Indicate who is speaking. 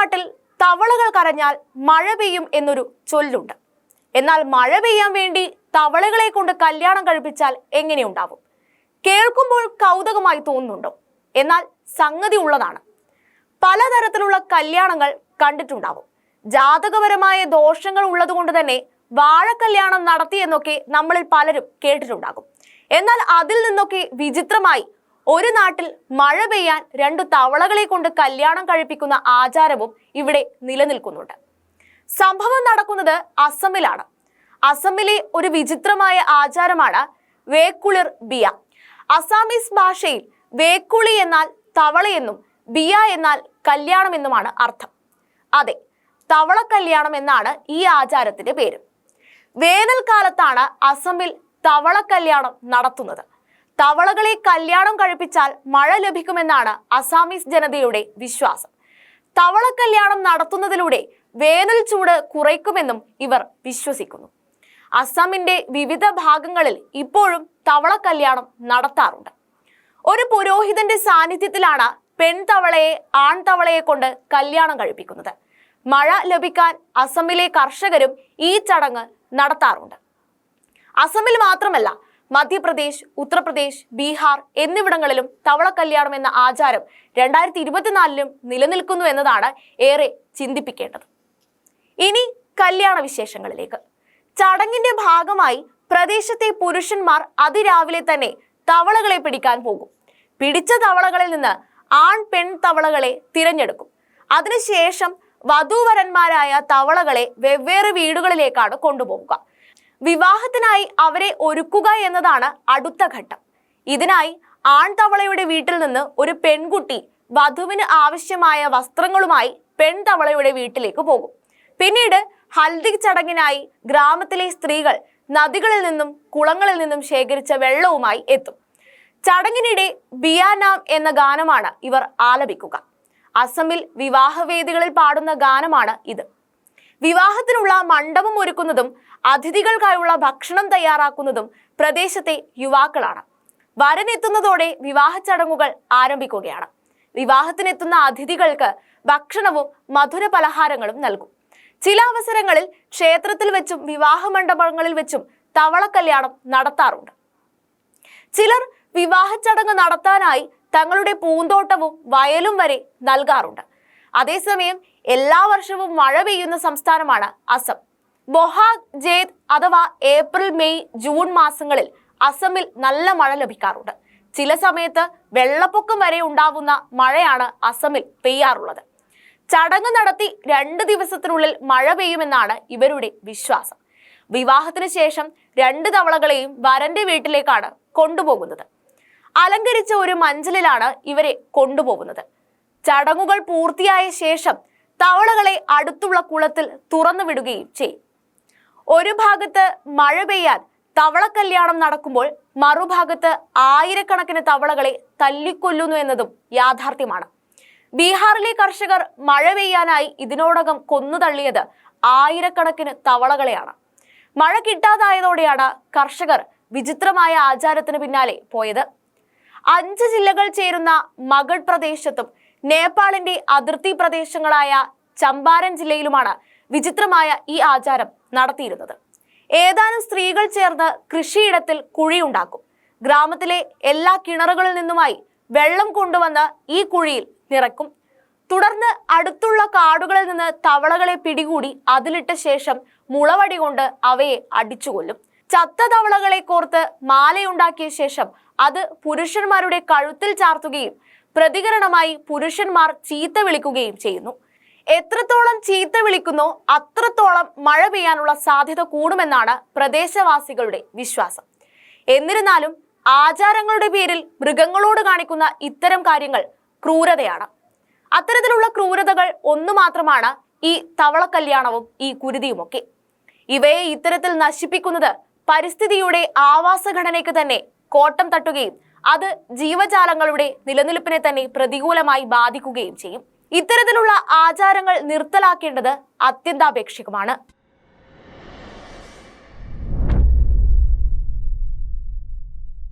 Speaker 1: നാട്ടിൽ തവളകൾ കരഞ്ഞാൽ മഴ പെയ്യും എന്നൊരു ചൊല്ലുണ്ട്. എന്നാൽ മഴ പെയ്യാൻ വേണ്ടി തവളകളെ കൊണ്ട് കല്യാണം കഴിപ്പിച്ചാൽ എങ്ങനെയുണ്ടാവും കേൾക്കുമ്പോൾ കൗതുകമായി തോന്നുന്നുണ്ടോ? എന്നാൽ സംഗതി ഉള്ളതാണ്. പലതരത്തിലുള്ള കല്യാണങ്ങൾ കണ്ടിട്ടുണ്ടാവും. ജാതകപരമായ ദോഷങ്ങൾ ഉള്ളതുകൊണ്ട് തന്നെ വാഴക്കല്യാണം നടത്തിയെന്നൊക്കെ നമ്മളിൽ പലരും കേട്ടിട്ടുണ്ടാകും. എന്നാൽ അതിൽ നിന്നൊക്കെ വിചിത്രമായി ഒരു നാട്ടിൽ മഴ പെയ്യാൻ രണ്ടു തവളകളെ കൊണ്ട് കല്യാണം കഴിപ്പിക്കുന്ന ആചാരവും ഇവിടെ നിലനിൽക്കുന്നുണ്ട്. സംഭവം നടക്കുന്നത് അസമിലാണ്. അസമിലെ ഒരു വിചിത്രമായ ആചാരമാണ് വേക്കുളിർ ബിയ. അസാമീസ് ഭാഷയിൽ വേക്കുളി എന്നാൽ തവളയെന്നും ബിയ എന്നാൽ കല്യാണം എന്നുമാണ് അർത്ഥം. അതെ തവള കല്യാണം എന്നാണ് ഈ ആചാരത്തിന്റെ പേര്. വേനൽക്കാലത്താണ് അസമിൽ തവള കല്യാണം നടത്തുന്നത്. തവളകളെ കല്യാണം കഴിപ്പിച്ചാൽ മഴ ലഭിക്കുമെന്നാണ് അസാമീസ് ജനതയുടെ വിശ്വാസം. തവള കല്യാണം നടത്തുന്നതിലൂടെ വേനൽ ചൂട് കുറയ്ക്കുമെന്നും ഇവർ വിശ്വസിക്കുന്നു. അസമിന്റെ വിവിധ ഭാഗങ്ങളിൽ ഇപ്പോഴും തവള കല്യാണം നടത്താറുണ്ട്. ഒരു പുരോഹിതന്റെ സാന്നിധ്യത്തിലാണ് പെൺതവളയെ ആൺതവളയെ കൊണ്ട് കല്യാണം കഴിപ്പിക്കുന്നത്. മഴ ലഭിക്കാൻ അസമിലെ കർഷകരും ഈ ചടങ്ങ് നടത്താറുണ്ട്. അസമിൽ മാത്രമല്ല മധ്യപ്രദേശ് ഉത്തർപ്രദേശ് ബീഹാർ എന്നിവിടങ്ങളിലും തവള കല്യാണം എന്ന ആചാരം രണ്ടായിരത്തി ഇരുപത്തിനാലിലും നിലനിൽക്കുന്നു എന്നതാണ് ഏറെ ചിന്തിപ്പിക്കേണ്ടത്. ഇനി കല്യാണ വിശേഷങ്ങളിലേക്ക്. ചടങ്ങിന്റെ ഭാഗമായി പ്രദേശത്തെ പുരുഷന്മാർ അതിരാവിലെ തന്നെ തവളകളെ പിടിക്കാൻ പോകും. പിടിച്ച തവളകളിൽ നിന്ന് ആൺ പെൺ തവളകളെ തിരഞ്ഞെടുക്കും. അതിനുശേഷം വധൂവരന്മാരായ തവളകളെ വെവ്വേറെ വീടുകളിലേക്കാണ് കൊണ്ടുപോവുക. വിവാഹത്തിനായി അവരെ ഒരുക്കുക എന്നതാണ് അടുത്ത ഘട്ടം. ഇതിനായി ആൺതവളയുടെ വീട്ടിൽ നിന്ന് ഒരു പെൺകുട്ടി വധുവിന് ആവശ്യമായ വസ്ത്രങ്ങളുമായി പെൺതവളയുടെ വീട്ടിലേക്ക് പോകും. പിന്നീട് ഹൽദി ചടങ്ങിനായി ഗ്രാമത്തിലെ സ്ത്രീകൾ നദികളിൽ നിന്നും കുളങ്ങളിൽ നിന്നും ശേഖരിച്ച വെള്ളവുമായി എത്തും. ചടങ്ങിനിടെ ബിയാനാം എന്ന ഗാനമാണ് ഇവർ ആലപിക്കുക. അസമിൽ വിവാഹവേദികളിൽ പാടുന്ന ഗാനമാണ് ഇത്. വിവാഹത്തിനുള്ള മണ്ഡപം ഒരുക്കുന്നതും അതിഥികൾക്കായുള്ള ഭക്ഷണം തയ്യാറാക്കുന്നതും പ്രദേശത്തെ യുവാക്കളാണ്. വരനെത്തുന്നതോടെ വിവാഹ ചടങ്ങുകൾ ആരംഭിക്കുകയാണ്. വിവാഹത്തിനെത്തുന്ന അതിഥികൾക്ക് ഭക്ഷണവും മധുര പലഹാരങ്ങളും നൽകും. ചില അവസരങ്ങളിൽ ക്ഷേത്രത്തിൽ വെച്ചും വിവാഹ മണ്ഡപങ്ങളിൽ വെച്ചും തവള കല്യാണം നടത്താറുണ്ട്. ചിലർ വിവാഹ ചടങ്ങ് നടത്താനായി തങ്ങളുടെ പൂന്തോട്ടവും വയലും വരെ നൽകാറുണ്ട്. അതേസമയം എല്ലാ വർഷവും മഴ പെയ്യുന്ന സംസ്ഥാനമാണ് അസം. ബൊഹാഗ് ജേദ് അഥവാ ഏപ്രിൽ മെയ് ജൂൺ മാസങ്ങളിൽ അസമിൽ നല്ല മഴ ലഭിക്കാറുണ്ട്. ചില സമയത്ത് വെള്ളപ്പൊക്കം വരെ ഉണ്ടാവുന്ന മഴയാണ് അസമിൽ പെയ്യാറുള്ളത്. ചടങ്ങ് നടത്തി രണ്ട് ദിവസത്തിനുള്ളിൽ മഴ പെയ്യുമെന്നാണ് ഇവരുടെ വിശ്വാസം. വിവാഹത്തിന് ശേഷം രണ്ട് തവളകളെയും വരന്റെ വീട്ടിലേക്കാണ് കൊണ്ടുപോകുന്നത്. അലങ്കരിച്ച ഒരു മഞ്ചലിലാണ് ഇവരെ കൊണ്ടുപോകുന്നത്. ചടങ്ങുകൾ പൂർത്തിയായ ശേഷം തവളകളെ അടുത്തുള്ള കുളത്തിൽ തുറന്നു വിടുകയും ചെയ്യും. ഒരു ഭാഗത്ത് മഴ പെയ്യാൻ തവള കല്യാണം നടക്കുമ്പോൾ മറുഭാഗത്ത് ആയിരക്കണക്കിന് തവളകളെ തല്ലിക്കൊല്ലുന്നു എന്നതും യാഥാർത്ഥ്യമാണ്. ബീഹാറിലെ കർഷകർ മഴ പെയ്യാനായി ഇതിനോടകം കൊന്നു തള്ളിയത് ആയിരക്കണക്കിന് തവളകളെയാണ്. മഴ കിട്ടാതായതോടെയാണ് കർഷകർ വിചിത്രമായ ആചാരത്തിന് പിന്നാലെ പോയത്. അഞ്ച് ജില്ലകൾ ചേരുന്ന മഗഡ് പ്രദേശത്തും നേപ്പാളിന്റെ അതിർത്തി പ്രദേശങ്ങളായ ചമ്പാരൻ ജില്ലയിലുമാണ് വിചിത്രമായ ഈ ആചാരം നടത്തിയിരുന്നത്. ഏതാനും സ്ത്രീകൾ ചേർന്ന് കൃഷിയിടത്തിൽ കുഴിയുണ്ടാക്കും. ഗ്രാമത്തിലെ എല്ലാ കിണറുകളിൽ നിന്നുമായി വെള്ളം കൊണ്ടുവന്ന് ഈ കുഴിയിൽ നിറക്കും തുടർന്ന് അടുത്തുള്ള കാടുകളിൽ നിന്ന് തവളകളെ പിടികൂടി അതിലിട്ട ശേഷം മുളവടി കൊണ്ട് അവയെ അടിച്ചുകൊല്ലും. ചത്ത തവളകളെ കോർത്ത് മാലയുണ്ടാക്കിയ ശേഷം അത് പുരുഷന്മാരുടെ കഴുത്തിൽ ചാർത്തുകയും പ്രതികരണമായി പുരുഷന്മാർ ചീത്ത വിളിക്കുകയും ചെയ്യുന്നു. എത്രത്തോളം ചീത്ത വിളിക്കുന്നോ അത്രത്തോളം മഴ പെയ്യാനുള്ള സാധ്യത കൂടുമെന്നാണ് പ്രദേശവാസികളുടെ വിശ്വാസം. എന്നിരുന്നാലും ആചാരങ്ങളുടെ പേരിൽ മൃഗങ്ങളോട് കാണിക്കുന്ന ഇത്തരം കാര്യങ്ങൾ ക്രൂരതയാണ്. അത്തരത്തിലുള്ള ക്രൂരതകൾ ഒന്നു മാത്രമാണ് ഈ തവള കല്യാണവും ഈ കുരുതിയുമൊക്കെ. ഇവയെ ഇത്തരത്തിൽ നശിപ്പിക്കുന്നത് പരിസ്ഥിതിയുടെ ആവാസ ഘടനയ്ക്ക് തന്നെ കോട്ടം തട്ടുകയും അത് ജീവജാലങ്ങളുടെ നിലനിൽപ്പിനെ തന്നെ പ്രതികൂലമായി ബാധിക്കുകയും ചെയ്യും. ഇത്തരത്തിലുള്ള ആചാരങ്ങൾ നിർത്തലാക്കേണ്ടത് അത്യന്താപേക്ഷികമാണ്.